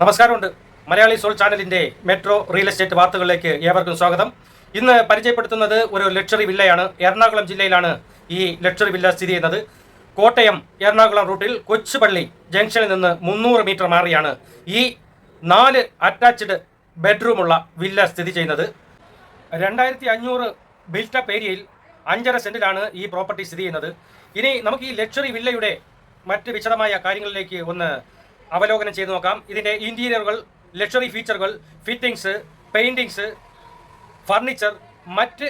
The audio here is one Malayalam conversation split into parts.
നമസ്കാരമുണ്ട്. മലയാളി സോൾ ചാനലിന്റെ മെട്രോ റിയൽ എസ്റ്റേറ്റ് വാർത്തകളിലേക്ക് ഏവർക്കും സ്വാഗതം. ഇന്ന് പരിചയപ്പെടുത്തുന്നത് ഒരു ലക്ഷറി വില്ലയാണ്. എറണാകുളം ജില്ലയിലാണ് ഈ ലക്ഷറി വില്ല സ്ഥിതി ചെയ്യുന്നത്. കോട്ടയം എറണാകുളം റൂട്ടിൽ കൊച്ചുപള്ളി ജംഗ്ഷനിൽ നിന്ന് മുന്നൂറ് മീറ്റർ മാറിയാണ് ഈ നാല് അറ്റാച്ച്ഡ് ബെഡ്റൂമുള്ള വില്ല സ്ഥിതി ചെയ്യുന്നത്. രണ്ടായിരത്തി അഞ്ഞൂറ് ബിൽറ്റപ്പ് ഏരിയയിൽ അഞ്ചര സെന്റിലാണ് ഈ പ്രോപ്പർട്ടി സ്ഥിതി ചെയ്യുന്നത്. ഇനി നമുക്ക് ഈ ലക്ഷറി വില്ലയുടെ മറ്റ് വിശദമായ കാര്യങ്ങളിലേക്ക് ഒന്ന് അവലോകനം ചെയ്തു നോക്കാം. ഇതിന്റെ ഇന്റീരിയറുകൾ ലക്ഷറി ഫീച്ചറുകൾ ഫിറ്റിംഗ്സ് പെയിന്റിങ്സ് ഫർണിച്ചർ മറ്റ്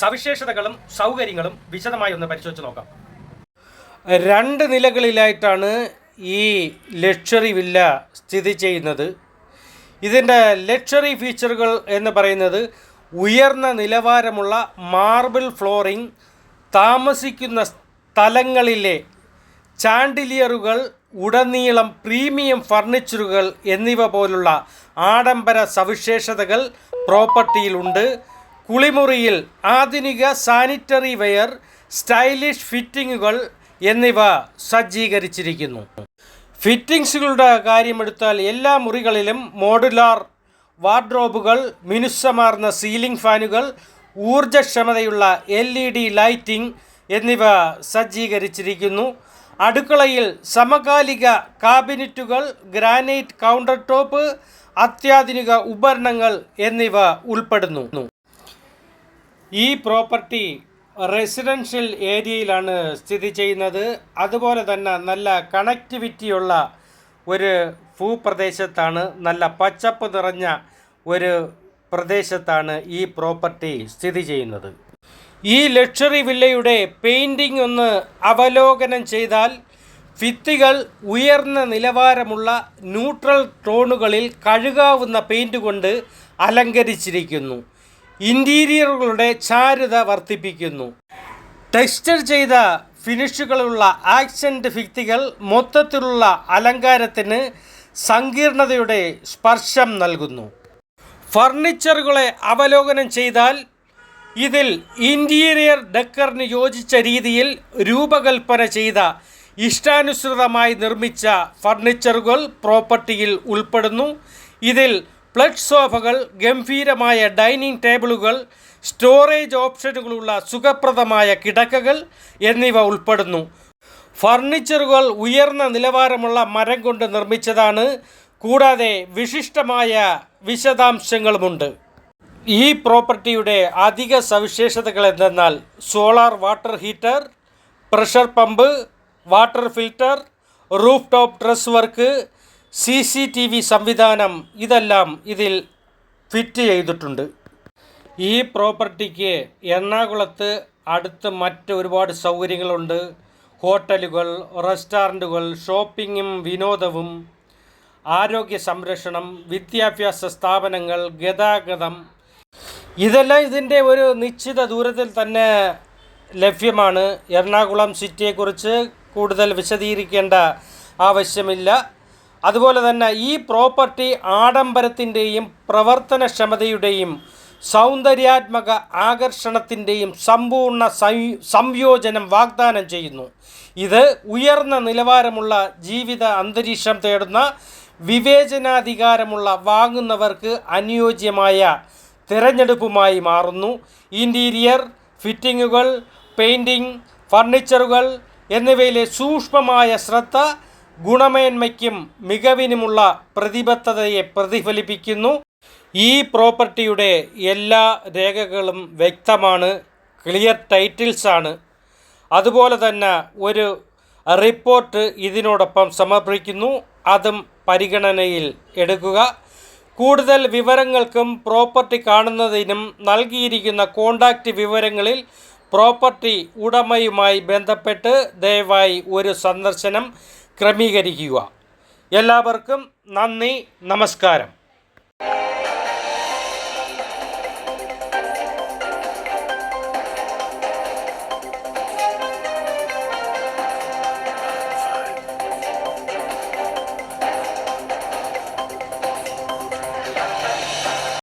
സവിശേഷതകളും സൗകര്യങ്ങളും വിശദമായി ഒന്ന് പരിശോധിച്ച് നോക്കാം. രണ്ട് നിലകളിലായിട്ടാണ് ഈ ലക്ഷറി വില്ല സ്ഥിതി ചെയ്യുന്നത്. ഇതിന്റെ ലക്ഷറി ഫീച്ചറുകൾ എന്ന് പറയുന്നത് ഉയർന്ന നിലവാരമുള്ള മാർബിൾ ഫ്ലോറിംഗ് താമസിക്കുന്ന സ്ഥലങ്ങളിലെ ചാൻഡിലിയറുകൾ ഉടനീളം പ്രീമിയം ഫർണിച്ചറുകൾ എന്നിവ പോലുള്ള ആഡംബര സവിശേഷതകൾ പ്രോപ്പർട്ടിയിലുണ്ട്. കുളിമുറിയിൽ ആധുനിക സാനിറ്ററി വെയർ സ്റ്റൈലിഷ് ഫിറ്റിങ്ങുകൾ എന്നിവ സജ്ജീകരിച്ചിരിക്കുന്നു. ഫിറ്റിംഗ്സുകളുടെ കാര്യമെടുത്താൽ എല്ലാ മുറികളിലും മോഡുലാർ വാർഡ്രോബുകൾ മിനുസമാർന്ന സീലിംഗ് ഫാനുകൾ ഊർജക്ഷമതയുള്ള എൽ ഇ ഡി ലൈറ്റിംഗ് എന്നിവ സജ്ജീകരിച്ചിരിക്കുന്നു. അടുക്കളയിൽ സമകാലിക കാബിനറ്റുകൾ ഗ്രാനൈറ്റ് കൗണ്ടർ ടോപ്പ് അത്യാധുനിക ഉപകരണങ്ങൾ എന്നിവ ഉൾപ്പെടുന്നു. ഈ പ്രോപ്പർട്ടി റെസിഡൻഷ്യൽ ഏരിയയിലാണ് സ്ഥിതി ചെയ്യുന്നത്. അതുപോലെ തന്നെ നല്ല കണക്ടിവിറ്റിയുള്ള ഒരു ഭൂപ്രദേശത്താണ് നല്ല പച്ചപ്പ് നിറഞ്ഞ ഒരു പ്രദേശത്താണ് ഈ പ്രോപ്പർട്ടി സ്ഥിതി ചെയ്യുന്നത്. ഈ ലക്ഷറി വില്ലയുടെ പെയിന്റിംഗ് ഒന്ന് അവലോകനം ചെയ്താൽ ഭിത്തികൾ ഉയർന്ന നിലവാരമുള്ള ന്യൂട്രൽ ടോണുകളിൽ കഴുകാവുന്ന പെയിന്റ് കൊണ്ട് അലങ്കരിച്ചിരിക്കുന്നു. ഇന്റീരിയറുകളുടെ ചാരുത വർദ്ധിപ്പിക്കുന്നു. ടെക്സ്ചർ ചെയ്ത ഫിനിഷുകളുള്ള ആക്സെന്റ് ഭിത്തികൾ മൊത്തത്തിലുള്ള അലങ്കാരത്തിന് സങ്കീർണതയുടെ സ്പർശം നൽകുന്നു. ഫർണിച്ചറുകളെ അവലോകനം ചെയ്താൽ ഇതിൽ ഇന്റീരിയർ ഡെക്കറിന് യോജിച്ച രീതിയിൽ രൂപകൽപ്പന ചെയ്ത ഇഷ്ടാനുസൃതമായി നിർമ്മിച്ച ഫർണിച്ചറുകൾ പ്രോപ്പർട്ടിയിൽ ഉൾപ്പെടുന്നു. ഇതിൽ പ്ലഡ് സോഫകൾ ഗംഭീരമായ ഡൈനിങ് ടേബിളുകൾ സ്റ്റോറേജ് ഓപ്ഷനുകളുള്ള സുഖപ്രദമായ കിടക്കകൾ എന്നിവ ഉൾപ്പെടുന്നു. ഫർണിച്ചറുകൾ ഉയർന്ന നിലവാരമുള്ള മരം കൊണ്ട് നിർമ്മിച്ചതാണ്. കൂടാതെ വിശിഷ്ടമായ വിശദാംശങ്ങളുമുണ്ട്. ഈ പ്രോപ്പർട്ടിയുടെ അധിക സവിശേഷതകൾ എന്തെന്നാൽ solar water heater pressure pump water filter roof top truss work C C T V സംവിധാനം ഇതെല്ലാം ഇതിൽ ഫിറ്റ് ചെയ്തിട്ടുണ്ട്. ഈ പ്രോപ്പർട്ടിക്ക് എറണാകുളത്ത് അടുത്ത് മറ്റ് ഒരുപാട് സൗകര്യങ്ങളുണ്ട്. ഹോട്ടലുകൾ റെസ്റ്റോറന്റുകൾ ഷോപ്പിങ്ങും വിനോദവും ആരോഗ്യ സംരക്ഷണം വിദ്യാഭ്യാസ സ്ഥാപനങ്ങൾ ഗതാഗതം ഇതെല്ലാം ഇതിന്റെ ഒരു നിശ്ചിത ദൂരത്തിൽ തന്നെ ലഭ്യമാണ്. എറണാകുളം സിറ്റിയെക്കുറിച്ച് കൂടുതൽ വിശദീകരിക്കേണ്ട ആവശ്യമില്ല. അതുപോലെ തന്നെ ഈ പ്രോപ്പർട്ടി ആഡംബരത്തിന്റെയും പ്രവർത്തനക്ഷമതയുടെയും സൗന്ദര്യാത്മക ആകർഷണത്തിന്റെയും സമ്പൂർണ സംയോജനം വാഗ്ദാനം ചെയ്യുന്നു. ഇത് ഉയർന്ന നിലവാരമുള്ള ജീവിത അന്തരീക്ഷം തേടുന്ന വിവേചനാധികാരമുള്ള വാങ്ങുന്നവർക്ക് അനുയോജ്യമായ തിരഞ്ഞെടുപ്പുമായി മാറുന്നു. ഇന്റീരിയർ ഫിറ്റിങ്ങുകൾ പെയിന്റിങ് ഫർണിച്ചറുകൾ എന്നിവയിലെ സൂക്ഷ്മമായ ശ്രദ്ധ ഗുണമേന്മയ്ക്കും മികവിനുമുള്ള പ്രതിബദ്ധതയെ പ്രതിഫലിപ്പിക്കുന്നു. ഈ പ്രോപ്പർട്ടിയുടെ എല്ലാ രേഖകളും വ്യക്തമാണ് ക്ലിയർ ടൈറ്റിൽസാണ്. അതുപോലെ തന്നെ ഒരു റിപ്പോർട്ട് ഇതിനോടൊപ്പം സമർപ്പിക്കുന്നു. അതും പരിഗണനയിൽ എടുക്കുക. കൂടുതൽ വിവരങ്ങൾക്കും പ്രോപ്പർട്ടി കാണുന്നതിനും നൽകിയിരിക്കുന്ന കോണ്ടാക്റ്റ് വിവരങ്ങളിൽ പ്രോപ്പർട്ടി ഉടമയുമായി ബന്ധപ്പെട്ട് ദയവായി ഒരു സന്ദർശനം ക്രമീകരിക്കുക. എല്ലാവർക്കും നന്ദി നമസ്കാരം.